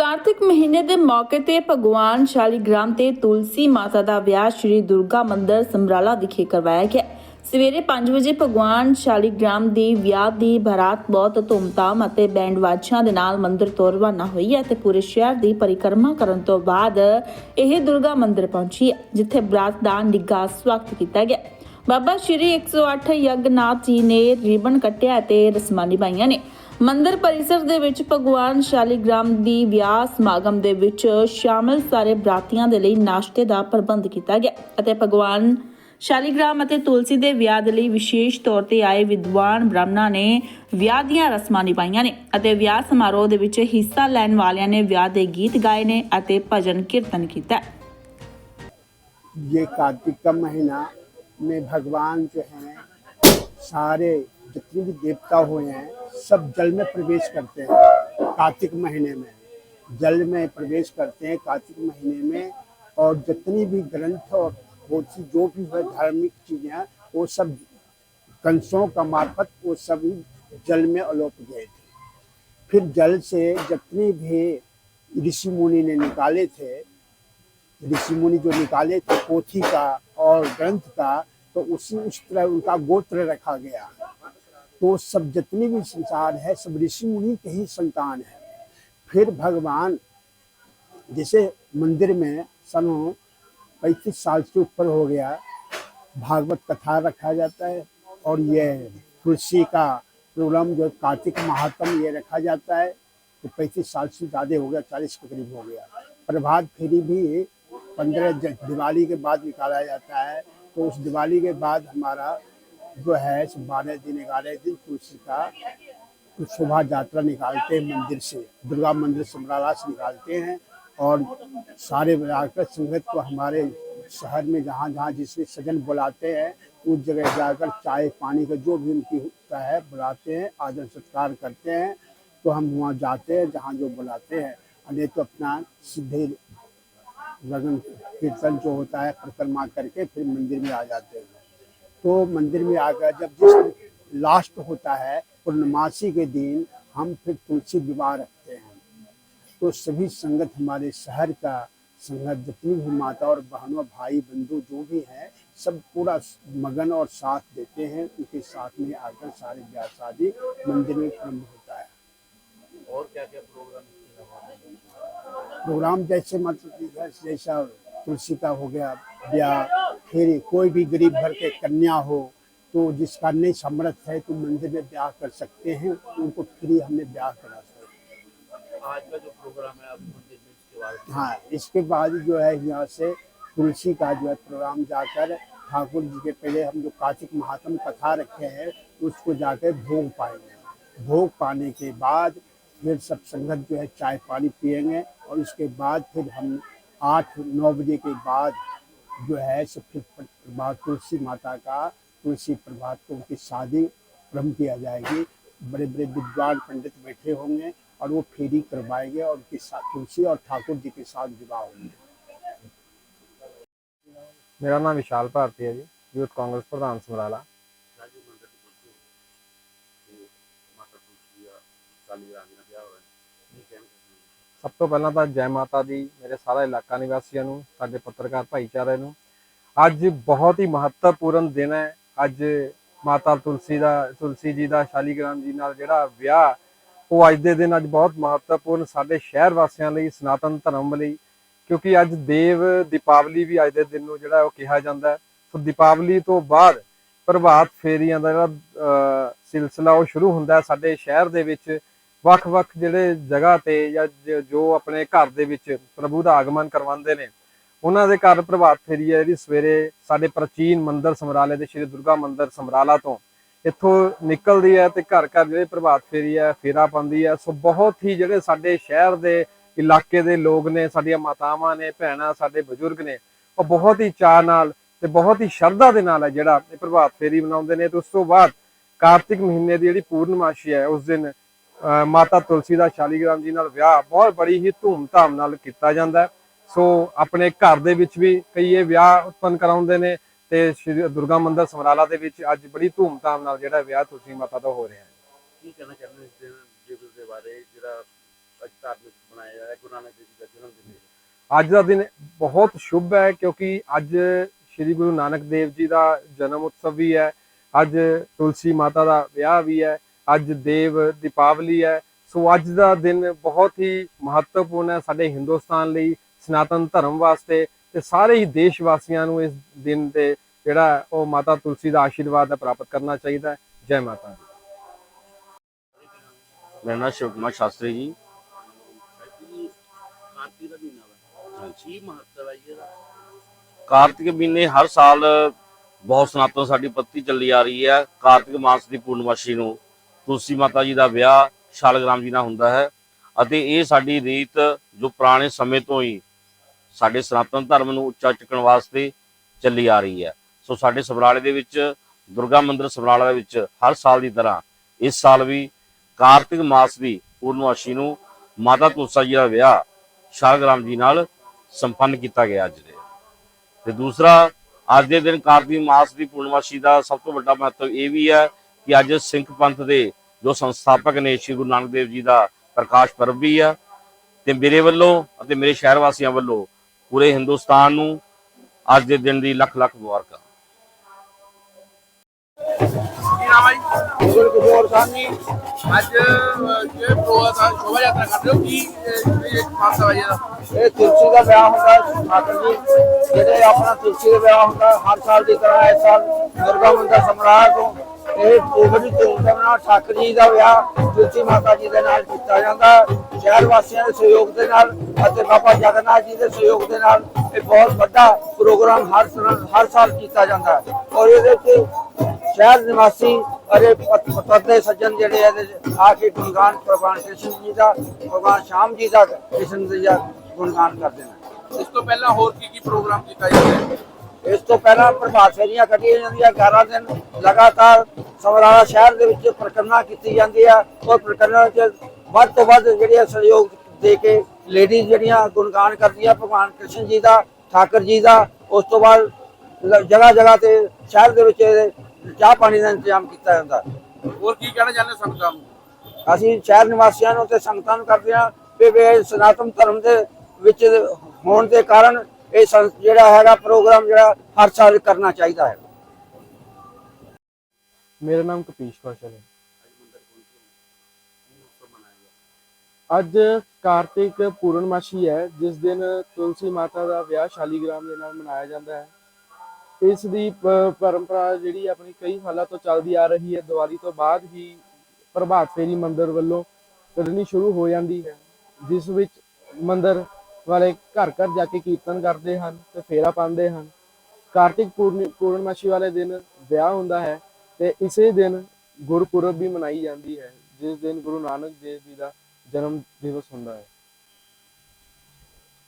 ਕਾਰਤਿਕ ਮਹੀਨੇ ਦੇ ਮੌਕੇ ਤੇ ਭਗਵਾਨ ਸ਼ਾਲੀਗ੍ਰਾਮ ਤੇ ਤੁਲਸੀ ਮਾਤਾ ਦਾ ਵਿਆਹ ਸ਼੍ਰੀ ਦੁਰਗਾ ਮੰਦਿਰ ਸਮਰਾਲਾ ਵਿਖੇ ਕਰਵਾਇਆ ਗਿਆ। ਸਵੇਰੇ 5 ਵਜੇ ਭਗਵਾਨ ਸ਼ਾਲੀਗ੍ਰਾਮ ਦੀ ਵਿਆਹ ਦੀ ਬਰਾਤ ਬਹੁਤ ਧੂਮਧਾਮ ਅਤੇ ਬੈਂਡ ਵਾਜਿਆਂ ਦੇ ਨਾਲ ਮੰਦਿਰ ਤੋਂ ਰਵਾਨਾ ਹੋਈ ਹੈ ਤੇ ਪੂਰੇ ਸ਼ਹਿਰ ਦੀ ਪਰਿਕਰਮਾ ਕਰਨ ਤੋਂ ਬਾਅਦ ਇਹ ਦੁਰਗਾ ਮੰਦਿਰ ਪਹੁੰਚੀ ਹੈ, ਜਿੱਥੇ ਬਰਾਤ ਦਾ ਨਿੱਘਾ ਸਵਾਗਤ ਕੀਤਾ ਗਿਆ। ਬਾਬਾ ਸ਼੍ਰੀ 108 ਯਗਨਾਥ ਜੀ ਨੇ ਰਿਬਨ ਕੱਟਿਆ ਅਤੇ ਰਸਮਾਂ ਨਿਭਾਈਆਂ ਨੇ। ਮੰਦਿਰ ਪਰਿਸਰ ਦੇ ਵਿੱਚ ਭਗਵਾਨ ਸ਼ਾਲੀਗ੍ਰਾਮ ਦੀ ਵਿਆਹ ਸਮਾਗਮ ਦੇ ਵਿੱਚ ਸ਼ਾਮਲ ਸਾਰੇ ਬਰਾਤੀਆਂ ਦੇ ਲਈ ਨਾਸ਼ਤੇ ਦਾ ਪ੍ਰਬੰਧ ਕੀਤਾ ਗਿਆ ਅਤੇ ਭਗਵਾਨ ਸ਼ਾਲੀਗ੍ਰਾਮ ਅਤੇ ਤੁਲਸੀ ਦੇ ਵਿਆਹ ਦੇ ਲਈ ਵਿਸ਼ੇਸ਼ ਤੌਰ ਤੇ ਆਏ ਵਿਦਵਾਨ ਬ੍ਰਾਹਮਣਾਂ ਨੇ ਵਿਆਹ ਦੀਆਂ ਰਸਮਾਂ ਨਿਭਾਈਆਂ ਨੇ ਅਤੇ ਵਿਆਹ ਸਮਾਰੋਹ ਦੇ ਵਿੱਚ ਹਿੱਸਾ ਲੈਣ ਵਾਲਿਆਂ ਨੇ ਵਿਆਹ ਦੇ ਗੀਤ ਗਾਏ ਨੇ ਅਤੇ ਭਜਨ ਕੀਰਤਨ ਕੀਤਾ ये कार्तिक का महीना में भगवान जो हैं सारे जितने भी देवता हुए हैं, सब जल में प्रवेश करते हैं, कार्तिक महीने में। जल में प्रवेश करते हैं कार्तिक महीने में और जितनी भी ग्रंथ और होती जो भी है धार्मिक चीज़ें, वो सब कंसों का मार्फत वो सब जल में अलोप गए थे। फिर जल से जितने भी ऋषि मुनि ने निकाले थे, ऋषि मुनि जो निकाले थे पोथी का और ग्रंथ का तो उसी उस तरह उनका गोत्र रखा गया। तो सब जितने भी संसार है, सब ऋषि मुनि के ही संतान है। फिर भगवान जैसे मंदिर में सनों पैंतीस साल से ऊपर हो गया, भागवत कथा रखा जाता है और ये तुलसी का प्रोग्राम जो कार्तिक महात्म ये रखा जाता है तो पैंतीस साल से ज़्यादा हो गया, चालीस के करीब हो गया। प्रभात फेरी भी पंद्रह दिवाली के बाद निकाला जाता है तो उस दिवाली के बाद हमारा जो है बारह दिन ग्यारह दिन तुलसी का शोभा यात्रा निकालते हैं मंदिर से, दुर्गा मंदिर समराला से निकालते हैं और सारे मिलाकर संगत को हमारे शहर में जहाँ जहाँ जिसमें सजन बुलाते हैं, उस जगह जाकर चाय पानी का जो भी उनकी होता है बुलाते हैं, आदर सत्कार करते हैं तो हम वहाँ जाते हैं जहाँ जो बुलाते हैं। नहीं तो अपना सीधे लगन कीर्तन जो होता है, परिक्रमा करके फिर मंदिर में आ जाते हैं। तो मंदिर में आकर जब जिस लास्ट होता है पूर्णमासी के दिन हम फिर तुलसी विवाह रखते हैं। तो सभी संगत हमारे शहर का संगत जितनी भी माता और बहनों भाई बंधु जो भी हैं सब पूरा मगन और साथ देते हैं। उनके साथ में आकर सारे ब्याह शादी मंदिर में प्रारंभ होता है। और क्या क्या प्रोग्राम प्रोग्राम जैसे मतलब जैसा तुलसी का हो गया ब्याह फिर कोई भी गरीब घर के कन्या हो तो जिसका नहीं समर्थ है तो मंदिर में ब्याह कर सकते हैं उनको फ्री हमने ब्याह करा सकते हैं। आज का जो प्रोग्राम है आप मंदिर में इसके बाद हाँ इसके बाद जो है यहाँ से तुलसी का जो है प्रोग्राम जाकर ठाकुर जी के पहले हम जो कार्तिक महात्म कथा रखे हैं उसको जाकर भोग पाएँगे। भोग पाने के बाद फिर सब संगत जो है चाय पानी पिएँगे और उसके बाद फिर हम आठ नौ बजे के बाद जो है सबसे प्रभात तुलसी माता का तुलसी प्रभात को उनकी शादी प्रारंभ किया जाएगी। बड़े बड़े विद्वान पंडित बैठे होंगे और वो फेरी करवाएँगे और उनके साथ तुलसी और ठाकुर जी के साथ विवाह होंगे। मेरा नाम विशाल भारती है जी यूथ कांग्रेस प्रधान समराला। रानी का ब्याह ਸਭ ਤੋਂ ਪਹਿਲਾਂ ਤਾਂ ਜੈ ਮਾਤਾ ਦੀ, ਮੇਰੇ ਸਾਰਾ ਇਲਾਕਾ ਨਿਵਾਸੀਆਂ ਨੂੰ, ਸਾਡੇ ਪੱਤਰਕਾਰ ਭਾਈਚਾਰੇ ਨੂੰ, ਅੱਜ ਬਹੁਤ ਹੀ ਮਹੱਤਵਪੂਰਨ ਦਿਨ ਹੈ। ਅੱਜ ਮਾਤਾ ਤੁਲਸੀ ਦਾ, ਤੁਲਸੀ ਜੀ ਦਾ ਸ਼ਾਲੀਗ੍ਰਾਮ ਜੀ ਨਾਲ ਜਿਹੜਾ ਵਿਆਹ, ਉਹ ਅੱਜ ਦੇ ਦਿਨ ਅੱਜ ਬਹੁਤ ਮਹੱਤਵਪੂਰਨ ਸਾਡੇ ਸ਼ਹਿਰ ਵਾਸੀਆਂ ਲਈ, ਸਨਾਤਨ ਧਰਮ ਲਈ, ਕਿਉਂਕਿ ਅੱਜ ਦੇਵ ਦੀਪਾਵਲੀ ਵੀ ਅੱਜ ਦੇ ਦਿਨ ਨੂੰ ਜਿਹੜਾ ਉਹ ਕਿਹਾ ਜਾਂਦਾ ਸੋ ਦੀਪਾਵਲੀ ਤੋਂ ਬਾਅਦ ਪ੍ਰਭਾਤ ਫੇਰੀਆਂ ਦਾ ਜਿਹੜਾ ਸਿਲਸਿਲਾ ਉਹ ਸ਼ੁਰੂ ਹੁੰਦਾ ਸਾਡੇ ਸ਼ਹਿਰ ਦੇ ਵਿੱਚ। ਵੱਖ-ਵੱਖ ਜਿਹੜੇ ਜਗ੍ਹਾ ਤੇ ਜਾਂ ਜੋ ਆਪਣੇ ਘਰ ਦੇ ਵਿੱਚ ਪ੍ਰਭੂ ਦਾ ਆਗਮਨ ਕਰਵਾਉਂਦੇ ਨੇ, ਉਹਨਾਂ ਦੇ ਘਰ ਪ੍ਰਭਾਤ ਫੇਰੀ ਹੈ ਜਿਹੜੀ ਸਵੇਰੇ ਸਾਡੇ ਪ੍ਰਾਚੀਨ ਮੰਦਿਰ ਸਮਰਾਲੇ ਦੇ ਸ਼੍ਰੀ ਦੁਰਗਾ ਮੰਦਿਰ ਸਮਰਾਲਾ ਤੋਂ ਇੱਥੋਂ ਨਿਕਲਦੀ ਹੈ ਤੇ ਘਰ ਘਰ ਜਿਹੜੇ ਪ੍ਰਭਾਤ ਫੇਰੀ ਹੈ, ਫੇਰਾ ਪਾਉਂਦੀ ਹੈ। ਸੋ ਬਹੁਤ ਹੀ ਜਿਹੜੇ ਸਾਡੇ ਸ਼ਹਿਰ ਦੇ ਇਲਾਕੇ ਦੇ ਲੋਕ ਨੇ, ਸਾਡੀਆਂ ਮਾਤਾਵਾਂ ਨੇ, ਭੈਣਾਂ, ਸਾਡੇ ਬਜ਼ੁਰਗ ਨੇ, ਉਹ ਬਹੁਤ ਹੀ ਚਾਅ ਨਾਲ ਤੇ ਬਹੁਤ ਹੀ ਸ਼ਰਧਾ ਦੇ ਨਾਲ ਹੈ ਜਿਹੜਾ ਇਹ ਪ੍ਰਭਾਤ ਫੇਰੀ ਮਨਾਉਂਦੇ ਨੇ। ਤੇ ਉਸ ਤੋਂ ਬਾਅਦ ਕਾਰਤਿਕ ਮਹੀਨੇ ਦੀ ਜਿਹੜੀ ਪੂਰਨਮਾਸ਼ੀ ਹੈ, ਉਸ ਦਿਨ ਮਾਤਾ ਤੁਲਸੀ ਦਾ ਸ਼ਾਲੀਗ੍ਰਾਮ ਜੀ ਨਾਲ ਵਿਆਹ ਬਹੁਤ ਬੜੀ ਹੀ ਧੂਮ-ਧਾਮ ਨਾਲ ਕੀਤਾ ਜਾਂਦਾ ਹੈ। ਸੋ ਆਪਣੇ ਘਰ ਦੇ ਵਿੱਚ ਵੀ ਕਈ ਇਹ ਵਿਆਹ ਉਤਪੰਨ ਕਰਾਉਂਦੇ ਨੇ ਤੇ ਸ਼੍ਰੀ ਦੁਰਗਾ ਮੰਦਿਰ ਸਮਰਾਲਾ ਦੇ ਵਿੱਚ ਅੱਜ ਬੜੀ ਧੂਮ-ਧਾਮ ਨਾਲ ਜਿਹੜਾ ਵਿਆਹ ਤੁਲਸੀ ਮਾਤਾ ਦਾ ਹੋ ਰਿਹਾ ਹੈ। ਕੀ ਕਹਿਣਾ ਚਾਹੁੰਦੇ ਹੋ ਇਸ ਦਿਨ ਦਿਵਸ ਦੇ ਬਾਰੇ ਜਿਹੜਾ ਅੱਜ ਧਾਰਮਿਕ ਬਣਾਇਆ ਜਾ ਰਿਹਾ ਗੁਰੂ ਨਾਨਕ ਦੇਵ ਜੀ ਦਾ ਜਨਮ ਦਿਨ ਹੈ? ਅੱਜ ਦਾ ਦਿਨ ਬਹੁਤ ਸ਼ੁਭ ਹੈ ਕਿਉਂਕਿ ਅੱਜ ਸ੍ਰੀ ਗੁਰੂ ਨਾਨਕ ਦੇਵ ਜੀ ਦਾ ਜਨਮ ਉਤਸਵ ਵੀ ਹੈ। ਅੱਜ ਤੁਲਸੀ ਮਾਤਾ ਦਾ ਵਿਆਹ ਵੀ ਹੈ। ਅੱਜ ਦੇਵ ਦੀਪਾਵਲੀ ਹੈ। ਸੋ ਅੱਜ ਦਾ ਦਿਨ ਬਹੁਤ ਹੀ ਮਹੱਤਵਪੂਰਨ ਹੈ ਸਾਡੇ ਹਿੰਦੁਸਤਾਨ ਲਈ ਸਨਾਤਨ ਧਰਮ ਵਾਸਤੇ ਤੇ ਸਾਰੇ ਹੀ ਦੇਸ਼ ਵਾਸੀਆਂ ਨੂੰ ਇਸ ਦਿਨ ਤੇ ਜਿਹੜਾ ਉਹ ਮਾਤਾ ਤੁਲਸੀ ਦਾ ਆਸ਼ੀਰਵਾਦ ਹੈ ਪ੍ਰਾਪਤ ਕਰਨਾ ਚਾਹੀਦਾ ਹੈ। ਜੈ ਮਾਤਾ ਦੀ। ਮੇਰਾ ਨਾਮ ਸ਼ਿਵ ਕੁਮਾਰ ਸ਼ਾਸਤਰੀ ਜੀ। ਕਾਰਤਿਕ ਦਾ ਮਹੀਨਾ ਵਾ। ਹਾਂਜੀ। ਕੀ ਮਹੱਤਵ ਹੈ ਜੀ ਇਹਦਾ? ਕਾਰਤਿਕ ਮਹੀਨੇ ਹਰ ਸਾਲ ਬਹੁਤ ਸਨਾਤਨ ਸਾਡੀ ਪੱਤੀ ਚੱਲੀ ਆ ਰਹੀ ਹੈ। ਕਾਰਤਿਕ ਮਾਸ ਦੀ ਪੂਰਨਮਾਸ਼ੀ ਨੂੰ ਤੁਲਸੀ ਮਾਤਾ ਜੀ ਦਾ ਵਿਆਹ ਸ਼ਾਲਗ੍ਰਾਮ ਜੀ ਨਾਲ ਹੁੰਦਾ ਹੈ ਅਤੇ ਇਹ ਸਾਡੀ ਰੀਤ ਜੋ ਪੁਰਾਣੇ ਸਮੇਂ ਤੋਂ ਹੀ ਸਾਡੇ ਸਨਾਤਨ ਧਰਮ ਨੂੰ ਉੱਚਾ ਚੁੱਕਣ ਵਾਸਤੇ ਚੱਲੀ ਆ ਰਹੀ ਹੈ। ਸੋ ਸਾਡੇ ਸਮਰਾਲੇ ਦੇ ਵਿੱਚ, ਦੁਰਗਾ ਮੰਦਿਰ ਸਮਰਾਲਾ ਦੇ ਵਿੱਚ ਹਰ ਸਾਲ ਦੀ ਤਰ੍ਹਾਂ ਇਸ ਸਾਲ ਵੀ ਕਾਰਤਿਕ ਮਾਸ ਦੀ ਪੂਰਨਮਾਸ਼ੀ ਨੂੰ ਮਾਤਾ ਤੁਲਸਾ ਜੀ ਦਾ ਵਿਆਹ ਸ਼ਾਲਗ੍ਰਾਮ ਜੀ ਨਾਲ ਸੰਪੰਨ ਕੀਤਾ ਗਿਆ ਅੱਜ ਦੇ। ਤੇ ਦੂਸਰਾ, ਅੱਜ ਦੇ ਦਿਨ ਕਾਰਤਿਕ ਮਾਸ ਦੀ ਪੂਰਨਮਾਸ਼ੀ ਦਾ ਸਭ ਤੋਂ ਵੱਡਾ ਮਹੱਤਵ ਇਹ ਵੀ ਹੈ ਕਿ ਅੱਜ ਸਿੱਖ ਪੰਥ ਦੇ ਜੋ ਸੰਸਥਾਪਕ ਨੇ ਸ੍ਰੀ ਗੁਰੂ ਨਾਨਕ ਦੇਵ ਜੀ ਦਾ ਪ੍ਰਕਾਸ਼ ਪਰਬ ਵੀ ਹੈ ਤੇ ਮੇਰੇ ਵੱਲੋਂ ਅਤੇ ਮੇਰੇ ਸ਼ਹਿਰ ਵਾਸੀਆਂ ਵੱਲੋਂ ਪੂਰੇ ਹਿੰਦੁਸਤਾਨ ਨੂੰ ਅੱਜ ਦੇ ਦਿਨ ਦੀ ਲੱਖ ਲੱਖ ਮੁਬਾਰਕਾਂ। ਕੀ ਨਾਮ ਹੈ ਜੀ? ਗੁਰੂ ਕਿਸ਼ੋਰ ਸਾਨੀ ਅੱਜ ਅਹ, ਜੇ ਪ੍ਰੋਗਰਾਮ ਸ਼ੋਭਾ ਯਾਤਰਾ ਕਰਦੇ ਹੋ ਕੀ ਇਹ ਇਹ ਮਹੱਤਵ ਹੈ ਜੀ ਇਹਦਾ? ਇਹ ਤੁਲਸੀ ਦਾ ਵਿਆਹ ਹੁੰਦਾ ਮਾਤਾ ਜੀ। ਜਿਹੜੇ ਆਪਣਾ ਤੁਲਸੀ ਦਾ ਵਿਆਹ ਹੁੰਦਾ ਹਰ ਸਾਲ ਦੀ ਤਰ੍ਹਾਂ ਇਸ ਸਾਲ ਦੁਰਗਾ ਮੰਦਿਰ ਸਮਰਾਟ ਤੋਂ ਇਹ ਬੜੀ ਧੂਮਧਾਮ ਨਾਲ ਠਾਕਰ ਜੀ ਦਾ ਵਿਆਹ ਤੁਲਸੀ ਮਾਤਾ ਜੀ ਦੇ ਨਾਲ ਕੀਤਾ ਜਾਂਦਾ। ਸ਼ਹਿਰ ਵਾਸੀਆਂ ਦੇ ਸਹਿਯੋਗ ਦੇ ਨਾਲ ਅਤੇ ਬਾਬਾ ਜਗਨਨਾਥ ਜੀ ਦੇ ਸਹਿਯੋਗ ਦੇ ਨਾਲ ਇਹ ਬਹੁਤ ਵੱਡਾ ਪ੍ਰੋਗਰਾਮ ਹਰ ਸਾਲ ਹਰ ਸਾਲ ਕੀਤਾ ਜਾਂਦਾ। ਹੈ ਔਰ ਇਹਦੇ ਵਿੱਚ ਸ਼ਹਿਰ ਨਿਵਾਸੀ ਅਰੇ ਪਤਦੇ ਸੱਜਣ ਜਿਹੜੇ ਇਹਦੇ ਆ ਕੇ ਗੁਣਗਾਨ, ਭਗਵਾਨ ਕ੍ਰਿਸ਼ਨ ਜੀ ਦਾ, ਭਗਵਾਨ ਸ਼ਾਮ ਜੀ ਦਾ, ਕ੍ਰਿਸ਼ਨ ਜੀ ਦਾ ਗੁਣਗਾਨ ਕਰਦੇ ਨੇ। ਇਸ ਤੋਂ ਪਹਿਲਾਂ ਹੋਰ ਕੀ ਕੀ ਪ੍ਰੋਗਰਾਮ ਕੀਤਾ ਜਾਂਦਾ ਹੈ? ਇਸ ਤੋਂ ਪਹਿਲਾਂ ਪ੍ਰਭਾਤ ਫੇਰੀਆਂ ਕੱਢੀਆਂ ਜਾਂਦੀਆਂ 11 ਦਿਨ ਲਗਾਤਾਰ ਸਮਰਾਲਾ ਸ਼ਹਿਰ ਦੇ ਵਿੱਚ ਪ੍ਰਕਰਨਾ ਕੀਤੀ ਜਾਂਦੀ ਹੈ ਔਰ ਪ੍ਰਕਰਨਾ ਵਿੱਚ ਵੱਧ ਤੋਂ ਵੱਧ ਜਿਹੜੇ ਸਹਿਯੋਗ ਦੇ ਕੇ ਲੇਡੀਜ਼ ਜਿਹੜੀਆਂ ਗੁਣਗਾਨ ਕਰਦੀਆਂ ਭਗਵਾਨ ਕ੍ਰਿਸ਼ਨ ਜੀ ਦਾ ਠਾਕਰ ਜੀ ਦਾ ਉਸ ਤੋਂ ਬਾਅਦ ਜਗ੍ਹਾ ਜਗ੍ਹਾ ਤੇ ਸ਼ਹਿਰ ਦੇ ਵਿੱਚ ਚਾਹ ਪਾਣੀ ਦਾ ਇੰਤਜ਼ਾਮ ਕੀਤਾ ਜਾਂਦਾ। ਹੋਰ ਕੀ ਕਹਿਣਾ ਚਾਹੁੰਦੇ ਸੰਗਤਾਂ ਨੂੰ? ਅਸੀਂ ਸ਼ਹਿਰ ਨਿਵਾਸੀਆਂ ਨੂੰ ਤੇ ਸੰਗਤਾਂ ਨੂੰ ਕਰਦੇ ਹਾਂ ਵੀ ਵੀ ਸਨਾਤਨ ਧਰਮ ਦੇ ਵਿੱਚ ਹੋਣ ਦੇ ਕਾਰਨ ਇਹ ਜਿਹੜਾ ਹੈਗਾ ਪ੍ਰੋਗਰਾਮ ਜਿਹੜਾ ਹਰ ਸਾਲ ਕਰਨਾ ਚਾਹੀਦਾ ਹੈ। ਮੇਰਾ ਨਾਮ ਕਪੀਸ਼ ਕੌਸ਼ਲ ਹੈ। ਅੱਜ ਕਾਰਤਿਕ ਪੂਰਨਮਾਸ਼ੀ ਹੈ, ਜਿਸ ਦਿਨ ਤੁਲਸੀ ਮਾਤਾ ਦਾ ਵਿਆਹ ਸ਼ਾਲੀਗ੍ਰਾਮ ਦੇ ਨਾਲ ਮਨਾਇਆ ਜਾਂਦਾ ਹੈ। ਇਸ ਦੀ ਪਰੰਪਰਾ ਜਿਹੜੀ ਆਪਣੀ ਕਈ ਸਾਲਾਂ ਤੋਂ ਚੱਲਦੀ ਆ ਰਹੀ ਹੈ, ਦੀਵਾਲੀ ਤੋਂ ਬਾਅਦ ਹੀ ਪ੍ਰਭਾਤ ਫੇਰੀ ਮੰਦਿਰ ਵੱਲੋਂ ਕੱਢਣੀ ਸ਼ੁਰੂ ਹੋ ਜਾਂਦੀ ਹੈ, ਜਿਸ ਵਿੱਚ ਮੰਦਿਰ ਵਾਲੇ ਘਰ ਘਰ ਜਾ ਕੇ ਕੀਰਤਨ ਕਰਦੇ ਹਨ ਤੇ ਫੇਰਾ ਪਾਉਂਦੇ ਹਨ। ਕਾਰਤਿਕ ਪੂਰਨਿ, ਪੂਰਨਮਾਸ਼ੀ ਵਾਲੇ ਦਿਨ ਵਿਆਹ ਹੁੰਦਾ ਹੈ ਤੇ ਇਸੇ ਦਿਨ ਗੁਰਪੁਰਬ ਵੀ ਮਨਾਈ ਜਾਂਦੀ ਹੈ, ਜਿਸ ਦਿਨ ਗੁਰੂ ਨਾਨਕ ਦੇਵ ਜੀ ਦਾ ਜਨਮ ਦਿਵਸ ਹੁੰਦਾ ਹੈ।